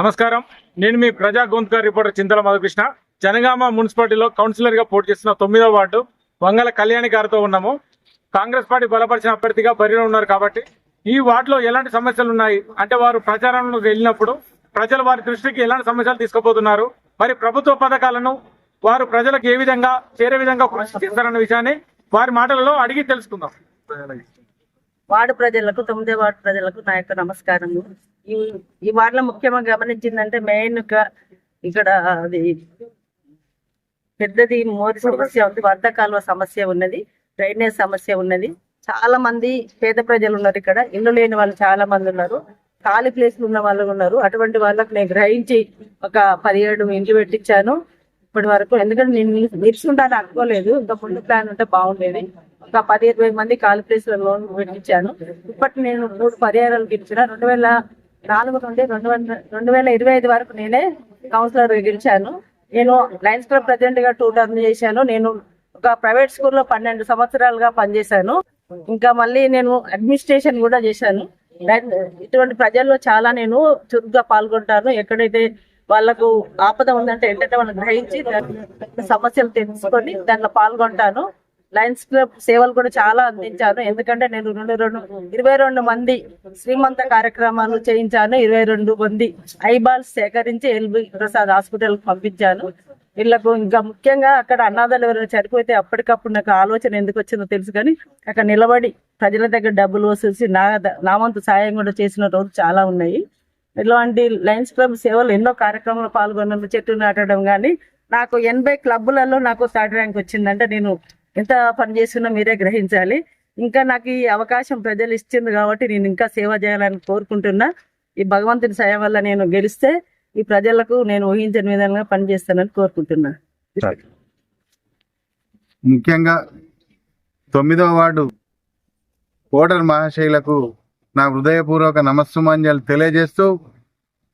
నమస్కారం. నేను మీ ప్రజా గొంతుక రిపోర్టర్ చింతల మధుకృష్ణ. జనగామ మున్సిపాలిటీలో కౌన్సిలర్గా పోటీ చేస్తున్న తొమ్మిదో వార్డు వంగల కళ్యాణి గారితో ఉన్నాము. కాంగ్రెస్ పార్టీ బలపరిచిన అభ్యర్థిగా బరిలో ఉన్నారు కాబట్టి ఈ వార్డులో ఎలాంటి సమస్యలు ఉన్నాయి? అంటే వారు ప్రచారంలోకి వెళ్ళినప్పుడు ప్రజలు వారి దృష్టికి ఎలాంటి సమస్యలు తీసుకుపోతున్నారు? మరి ప్రభుత్వ పథకాలను వారు ప్రజలకు ఏ విధంగా చేరే విధంగా కృషి చేస్తారన్న విషయాన్ని వారి మాటలలో అడిగి తెలుసుకుందాం. వార్డు ప్రజలకు తొమ్మిదో వార్డు ప్రజలకు నా యొక్క నమస్కారము. ఈ ఈ వార్డులో ముఖ్యంగా గమనించిందంటే మెయిన్ ఇక్కడ అది పెద్దది మోరి సమస్య ఉంది వరద కాలువ సమస్య ఉన్నది డ్రైనేజ్ సమస్య ఉన్నది. చాలా మంది పేద ప్రజలు ఉన్నారు ఇక్కడ ఇల్లు లేని వాళ్ళు చాలా మంది ఉన్నారు ఖాళీ ప్లేస్లు ఉన్న వాళ్ళు ఉన్నారు. అటువంటి వాళ్ళకు నేను గ్రహించి ఒక పదిహేడు ఇంటి పెట్టించాను ఇప్పటి వరకు. ఎందుకంటే నేను నిలుచుంటాను అనుకోలేదు ఇంకా ముందు ప్లాన్ ఉంటే బాగుండేది. ఒక పది ఇరవై మంది ఖాళీ ప్లేస్ల లోన్ పెట్టించాను ఇప్పటి నేను మూడు పరిహారాలు గెలిచిన. రెండు వేల నాలుగు నుండి రెండు వేల రెండు వేల ఇరవై ఐదు వరకు నేనే కౌన్సిలర్ గెలిచాను. నేను లయన్స్ క్లబ్ ప్రెసిడెంట్గా టూ టర్మ్ చేశాను. నేను ఒక ప్రైవేట్ స్కూల్లో పన్నెండు సంవత్సరాలుగా పనిచేశాను. ఇంకా మళ్ళీ నేను అడ్మినిస్ట్రేషన్ కూడా చేశాను. ఇటువంటి ప్రజల్లో చాలా నేను చురుగ్గా పాల్గొంటాను. ఎక్కడైతే వాళ్ళకు ఆపద ఉందంటే ఏంటంటే వాళ్ళని గ్రహించి దాని సమస్యలు తెలుసుకొని దాంట్లో పాల్గొంటాను. లయన్స్ క్లబ్ సేవలు కూడా చాలా అందించాను ఎందుకంటే నేను రెండు రెండు ఇరవై రెండు మంది శ్రీమంత కార్యక్రమాలు చేయించాను. ఇరవై రెండు మంది ఐబాల్స్ సేకరించి ఎల్బి ప్రసాద్ హాస్పిటల్ పంపించాను. వీళ్ళకు ఇంకా ముఖ్యంగా అక్కడ అనాథాలు ఎవరైనా చనిపోతే అప్పటికప్పుడు నాకు ఆలోచన ఎందుకు వచ్చిందో తెలుసు కానీ అక్కడ నిలబడి ప్రజల దగ్గర డబ్బులు వసూసి నా నా వంతు సాయం కూడా చేసిన రోజు చాలా ఉన్నాయి. ఇలాంటి లయన్స్ క్లబ్ సేవలు ఎన్నో కార్యక్రమాలు పాల్గొన్నాను చెట్టు నాటడం కానీ నాకు ఎనభై క్లబ్బులలో నాకు థర్డ్ ర్యాంక్ వచ్చిందంటే నేను ఎంత పని చేస్తున్నా మీరే గ్రహించాలి. ఇంకా నాకు ఈ అవకాశం ప్రజలు ఇచ్చింది కాబట్టి నేను ఇంకా సేవ చేయాలని కోరుకుంటున్నా. ఈ భగవంతుని సాయం వల్ల నేను గెలిస్తే ఈ ప్రజలకు నేను ఊహించని విధంగా పనిచేస్తానని కోరుకుంటున్నా. ముఖ్యంగా తొమ్మిదవ వార్డు ఓటర్ మహాశైలకు నా హృదయపూర్వక నమస్సుమాంజలు తెలియజేస్తూ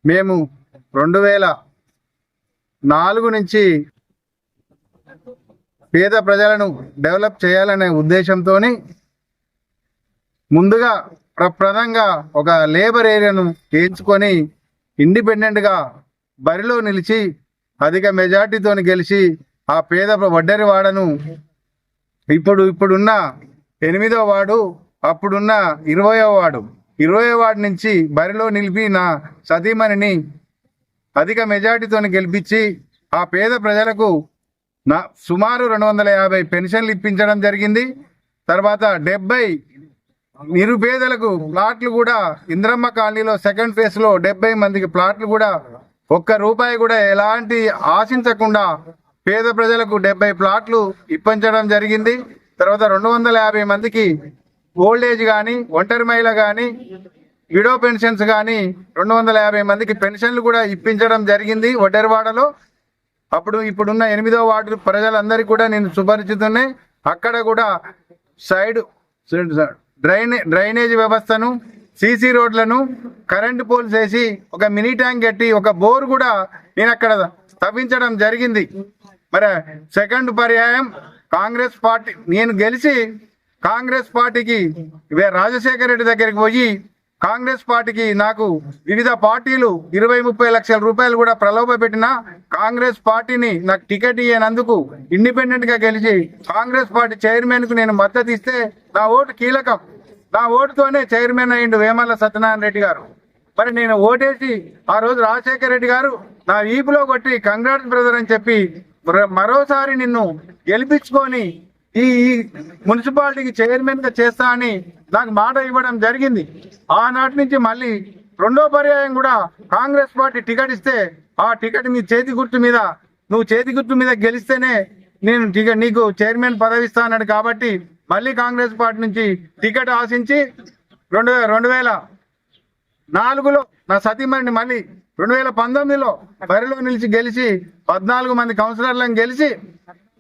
మేము రెండు వేల నాలుగు నుంచి పేద ప్రజలను డెవలప్ చేయాలనే ఉద్దేశంతో ముందుగా ప్రప్రదంగా ఒక లేబర్ ఏరియాను ఎంచుకొని ఇండిపెండెంట్గా బరిలో నిలిచి అధిక మెజార్టీతో గెలిచి ఆ పేద వడ్డరి వాడను. ఇప్పుడు ఇప్పుడున్న ఎనిమిదో వార్డు అప్పుడున్న ఇరవయో వార్డు ఇరవయో వార్డు నుంచి బరిలో నిలిపి నా సతీమణిని అధిక మెజార్టీతో గెలిపించి ఆ పేద ప్రజలకు నా సుమారు రెండు వందల యాభై పెన్షన్లు ఇప్పించడం జరిగింది. తర్వాత డెబ్బై నిరుపేదలకు ప్లాట్లు కూడా ఇంద్రమ్మ కాలనీలో సెకండ్ ఫేజ్లో డెబ్బై మందికి ప్లాట్లు కూడా ఒక్క రూపాయి కూడా ఎలాంటి ఆశించకుండా పేద ప్రజలకు డెబ్బై ప్లాట్లు ఇప్పించడం జరిగింది. తర్వాత రెండు వందల యాభై మందికి ఓల్డ్ ఏజ్ కానీ ఒంటరి మహిళ కానీ విడో పెన్షన్స్ కానీ రెండు వందల యాభై మందికి పెన్షన్లు కూడా ఇప్పించడం జరిగింది ఒడ్డెరవాడలో అప్పుడు ఇప్పుడున్న ఎనిమిదో వార్డు ప్రజలందరికీ కూడా నేను సుపరిచితున్నే అక్కడ కూడా సైడ్ డ్రైనే డ్రైనేజ్ వ్యవస్థను సీసీ రోడ్లను కరెంటు పోల్స్ వేసి ఒక మినీ ట్యాంక్ కట్టి ఒక బోర్ కూడా నేను అక్కడ స్థాపించడం జరిగింది. మరి సెకండ్ పర్యాయం కాంగ్రెస్ పార్టీ. నేను గెలిచి కాంగ్రెస్ పార్టీకి వే- రాజశేఖర రెడ్డి దగ్గరికి పోయి కాంగ్రెస్ పార్టీకి నాకు వివిధ పార్టీలు ఇరవై ముప్పై లక్షల రూపాయలు కూడా ప్రలోభ పెట్టిన కాంగ్రెస్ పార్టీని నాకు టికెట్ ఇయ్యనందుకు ఇండిపెండెంట్గా గెలిచి కాంగ్రెస్ పార్టీ చైర్మన్కు నేను మద్దతు ఇస్తే నా ఓటు కీలకం. నా ఓటుతోనే చైర్మన్ అయ్యిండు వేమల్ల సత్యనారాయణ రెడ్డి గారు. మరి నేను ఓటేసి ఆ రోజు రాజశేఖర రెడ్డి గారు నా వీపులో కొట్టి కంగ్రాట్స్ బ్రదర్ అని చెప్పి మరోసారి నిన్ను గెలిపించుకొని ఈ ఈ మున్సిపాలిటీకి చైర్మన్గా చేస్తా అని నాకు మాట ఇవ్వడం జరిగింది. ఆనాటి నుంచి మళ్ళీ రెండో పర్యాయం కూడా కాంగ్రెస్ పార్టీ టికెట్ ఇస్తే ఆ టికెట్ మీ చేతి గుర్తు మీద నువ్వు చేతి గుర్తు మీద గెలిస్తేనే నేను టికెట్ నీకు చైర్మన్ పదవి ఇస్తానన్నాడు కాబట్టి మళ్ళీ కాంగ్రెస్ పార్టీ నుంచి టికెట్ ఆశించి రెండు రెండు వేల నాలుగులో నా సతీమణిని మళ్ళీ రెండు వేల పంతొమ్మిదిలో బరిలో నిలిచి గెలిచి పద్నాలుగు మంది కౌన్సిలర్లను గెలిచి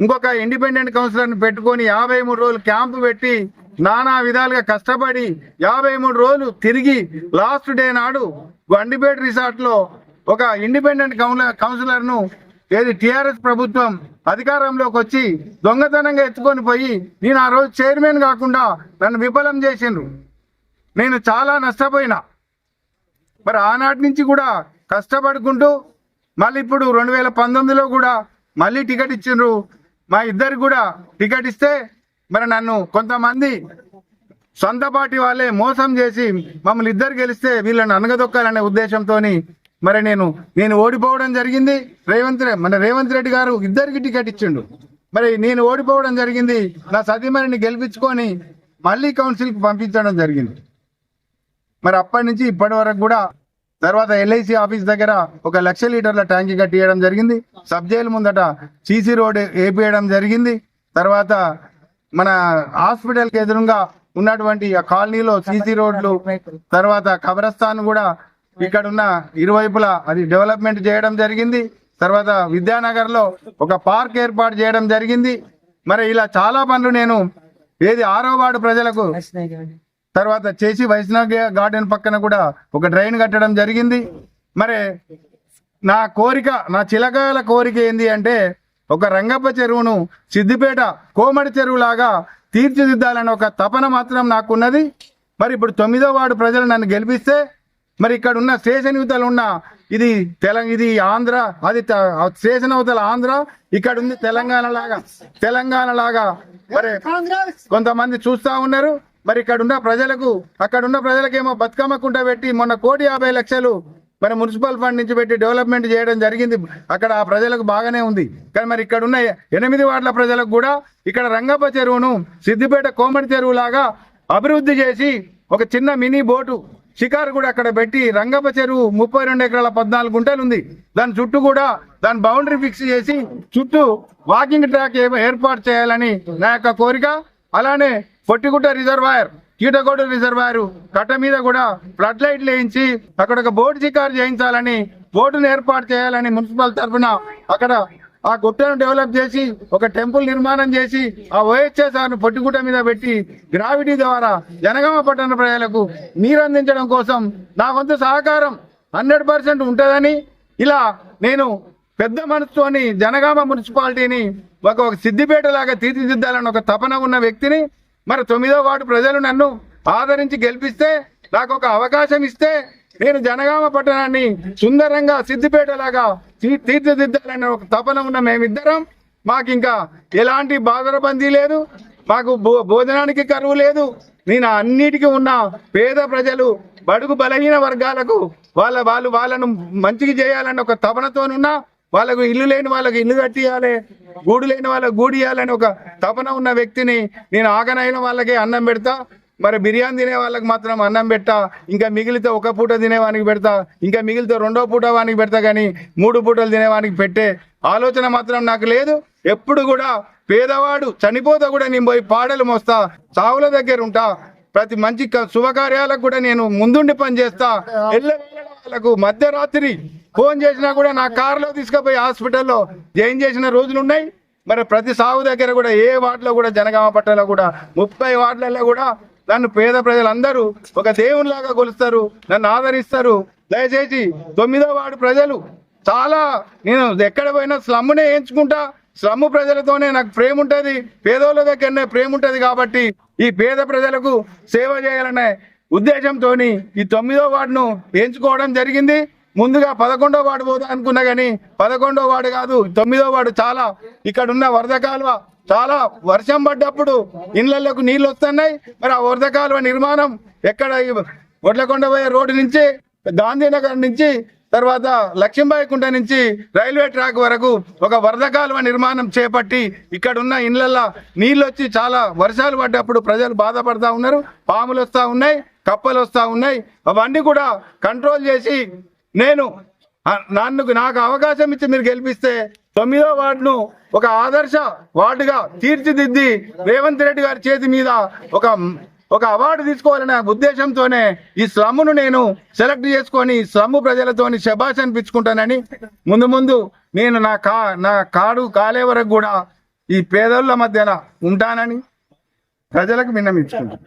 ఇంకొక ఇండిపెండెంట్ కౌన్సిలర్ని పెట్టుకొని యాభై మూడు రోజులు క్యాంపు పెట్టి నానా విధాలుగా కష్టపడి యాభై మూడు రోజులు తిరిగి లాస్ట్ డే నాడు గండిపేట రిసార్ట్లో ఒక ఇండిపెండెంట్ కౌన్సిలర్ను ఏది టిఆర్ఎస్ ప్రభుత్వం అధికారంలోకి వచ్చి దొంగతనంగా ఎత్తుకొని పోయి నేను ఆ రోజు చైర్మన్ కాకుండా నన్ను విఫలం చేసిండ్రు. నేను చాలా నష్టపోయినా. మరి ఆనాటి నుంచి కూడా కష్టపడుకుంటూ మళ్ళీ ఇప్పుడు రెండు వేల పంతొమ్మిదిలో కూడా మళ్ళీ టికెట్ ఇచ్చిండ్రు. మా ఇద్దరు కూడా టికెట్ ఇస్తే మరి నన్ను కొంతమంది సొంత పార్టీ వాళ్ళే మోసం చేసి మమ్మల్ని ఇద్దరు గెలిస్తే వీళ్ళని అనగదొక్కాలనే ఉద్దేశంతో మరి నేను నేను ఓడిపోవడం జరిగింది. రేవంత్ రె- మన రేవంత్ రెడ్డి గారు ఇద్దరికి టికెట్ ఇచ్చిండు. మరి నేను ఓడిపోవడం జరిగింది. నా సతీమణిని గెలిపించుకొని మళ్ళీ కౌన్సిల్కి పంపించడం జరిగింది. మరి అప్పటి నుంచి ఇప్పటి వరకు కూడా తర్వాత ఎల్ఐసి ఆఫీస్ దగ్గర ఒక లక్ష లీటర్ల ట్యాంక్ కట్టియడం జరిగింది. సబ్ జైలు ముందట సీసీ రోడ్ వేపియడం జరిగింది. తర్వాత మన హాస్పిటల్కి ఎదురుగా ఉన్నటువంటి ఆ కాలనీలో సీసీ రోడ్లు తర్వాత కబరస్థాన్ కూడా ఇక్కడ ఉన్న ఇరువైపులా అది డెవలప్మెంట్ చేయడం జరిగింది. తర్వాత విద్యానగర్లో ఒక పార్క్ ఏర్పాటు చేయడం జరిగింది. మరి ఇలా చాలా పనులు నేను ఏది ఆరోవాడు ప్రజలకు తర్వాత చేసి వైష్ణవ గార్డెన్ పక్కన కూడా ఒక డ్రైన్ కట్టడం జరిగింది. మరి నా కోరిక నా చిలకాల కోరిక ఏంది అంటే ఒక రంగప్ప చెరువును సిద్దిపేట కోమడి చెరువులాగా తీర్చిదిద్దాలని ఒక తపన మాత్రం నాకున్నది. మరి ఇప్పుడు తొమ్మిదో వార్డు ప్రజలు నన్ను గెలిపిస్తే మరి ఇక్కడ ఉన్న స్టేషన్ యువతలు ఉన్న ఇది తెలంగాణ ఇది ఆంధ్ర అది త- స్టేషన్ అవతల ఆంధ్ర ఇక్కడ ఉంది తెలంగాణ లాగా తెలంగాణ లాగా మరి కొంతమంది చూస్తా ఉన్నారు. మరి ఇక్కడ ఉన్న ప్రజలకు అక్కడ ఉన్న ప్రజలకేమో బతుకమ్మ కుంట పెట్టి మొన్న కోటి యాభై లక్షలు మరి మున్సిపల్ ఫండ్ నుంచి పెట్టి డెవలప్మెంట్ చేయడం జరిగింది. అక్కడ ఆ ప్రజలకు బాగానే ఉంది. కానీ మరి ఇక్కడ ఉన్న ఎనిమిది వార్డుల ప్రజలకు కూడా ఇక్కడ రంగప్ప చెరువును సిద్దిపేట కోమటి చెరువు లాగా అభివృద్ధి చేసి ఒక చిన్న మినీ బోటు షికారు కూడా అక్కడ పెట్టి రంగప్ప చెరువు ముప్పై రెండు ఎకరాల పద్నాలుగు గుంటలు ఉంది. దాని చుట్టూ కూడా దాని బౌండరీ ఫిక్స్ చేసి చుట్టూ వాకింగ్ ట్రాక్ ఏర్పాటు చేయాలని నా యొక్క కోరిక. అలానే పొట్టిగుట్ట రిజర్వాయర్ కీటకోట రిజర్వాయర్ కట్ట మీద కూడా ఫ్లడ్ లైట్లు వేయించి అక్కడ ఒక బోటు చికారు చేయించాలని బోటును ఏర్పాటు చేయాలని మున్సిపల్ తరఫున అక్కడ ఆ గుట్టను డెవలప్ చేసి ఒక టెంపుల్ నిర్మాణం చేసి ఆ ఓఎస్ఎస్ఆర్ను పొట్టిగుట్ట మీద పెట్టి గ్రావిటీ ద్వారా జనగామ పట్టణ ప్రజలకు నీరు అందించడం కోసం నా వంతు సహకారం హండ్రెడ్ పర్సెంట్ ఉంటుందని ఇలా నేను పెద్ద మనసుతోని జనగామ మున్సిపాలిటీని ఒక ఒక సిద్దిపేట లాగా తీర్చిదిద్దాలని ఒక తపన ఉన్న వ్యక్తిని మరి తొమ్మిదో వార్డు ప్రజలు నన్ను ఆదరించి గెలిపిస్తే నాకు ఒక అవకాశం ఇస్తే నేను జనగామ పట్టణాన్ని సుందరంగా సిద్దిపేటలాగా తీర్చిదిద్దాలనే ఒక తపన ఉన్న మేమిద్దరం. మాకు ఇంకా ఎలాంటి బాధరబందీ లేదు మాకు భో- భోజనానికి కరువు లేదు. నేను అన్నిటికీ ఉన్న పేద ప్రజలు బడుగు బలహీన వర్గాలకు వాళ్ళ వాళ్ళు వాళ్ళను మంచిగా చేయాలన్న ఒక తపనతోనున్నా వాళ్ళకు ఇల్లు లేని వాళ్ళకి ఇల్లు కట్టియాలి గూడు లేని వాళ్ళకి గూడు ఇవ్వాలని ఒక తపన ఉన్న వ్యక్తిని నేను ఆగనైన వాళ్ళకే అన్నం పెడతా మరి బిర్యానీ తినే వాళ్ళకి మాత్రం అన్నం పెట్టా ఇంకా మిగిలితే ఒక పూట తినేవానికి పెడతా ఇంకా మిగిలితే రెండో పూట వానికి పెడతా కానీ మూడు పూటలు తినేవానికి పెట్టే ఆలోచన మాత్రం నాకు లేదు. ఎప్పుడు కూడా పేదవాడు చనిపోతా కూడా నేను పోయి పాడలు మోస్తా చావుల దగ్గర ఉంటా ప్రతి మంచి శుభకార్యాలకు కూడా నేను ముందుండి పని చేస్తా వాళ్ళకు మధ్యరాత్రి ఫోన్ చేసినా కూడా నా కారులో తీసుకుపోయి హాస్పిటల్లో జాయిన్ చేసిన రోజులు ఉన్నాయి? మరి ప్రతి సాగు దగ్గర కూడా ఏ వార్డులో కూడా జనగామ పట్టణంలో కూడా ముప్పై వార్డులలో కూడా నన్ను పేద ప్రజలందరూ ఒక దేవునిలాగా కొలుస్తారు నన్ను ఆదరిస్తారు. దయచేసి తొమ్మిదో వార్డు ప్రజలు చాలా నేను ఎక్కడ పోయినా స్లమ్నే ఎంచుకుంటా. స్లమ్ ప్రజలతోనే నాకు ప్రేమ ఉంటుంది పేదోళ్ళ దగ్గరనే ప్రేమ ఉంటుంది కాబట్టి ఈ పేద ప్రజలకు సేవ చేయాలనే ఉద్దేశంతో ఈ తొమ్మిదో వార్డును ఎంచుకోవడం జరిగింది. ముందుగా పదకొండో వార్డు పోదా అనుకున్నా కానీ పదకొండో వార్డు కాదు తొమ్మిదో వార్డు చాలా. ఇక్కడ ఉన్న వరద కాలువ చాలా వర్షం పడ్డప్పుడు ఇళ్ళలోకి నీళ్ళు వస్తున్నాయి మరి ఆ వరద కాలువ నిర్మాణం ఎక్కడ వడ్లకొండ పోయే రోడ్డు నుంచి గాంధీనగర్ నుంచి తర్వాత లక్ష్మీబాయి కుంట నుంచి రైల్వే ట్రాక్ వరకు ఒక వరద కాలువ నిర్మాణం చేపట్టి ఇక్కడ ఉన్న ఇండ్లల్లో నీళ్ళు వచ్చి చాలా వర్షాలు పడ్డప్పుడు ప్రజలు బాధపడతా ఉన్నారు పాములు వస్తా ఉన్నాయి. కప్పలు వస్తూ ఉన్నాయి. అవన్నీ కూడా కంట్రోల్ చేసి నేను నన్ను నాకు అవకాశం ఇచ్చి మీరు గెలిపిస్తే తొమ్మిదో వార్డును ఒక ఆదర్శ వార్డుగా తీర్చిదిద్ది రేవంత్ రెడ్డి గారి చేతి మీద ఒక ఒక అవార్డు తీసుకోవాలనే ఉద్దేశంతోనే ఈ స్లమ్ను నేను సెలెక్ట్ చేసుకొని స్లమ్ ప్రజలతోని శబాష్ అనిపించుకుంటానని ముందు ముందు నేను నా కా నా కాడు కాలే వరకు కూడా ఈ పేదోళ్ళ మధ్యన ఉంటానని ప్రజలకు విన్నమించుకుంటాను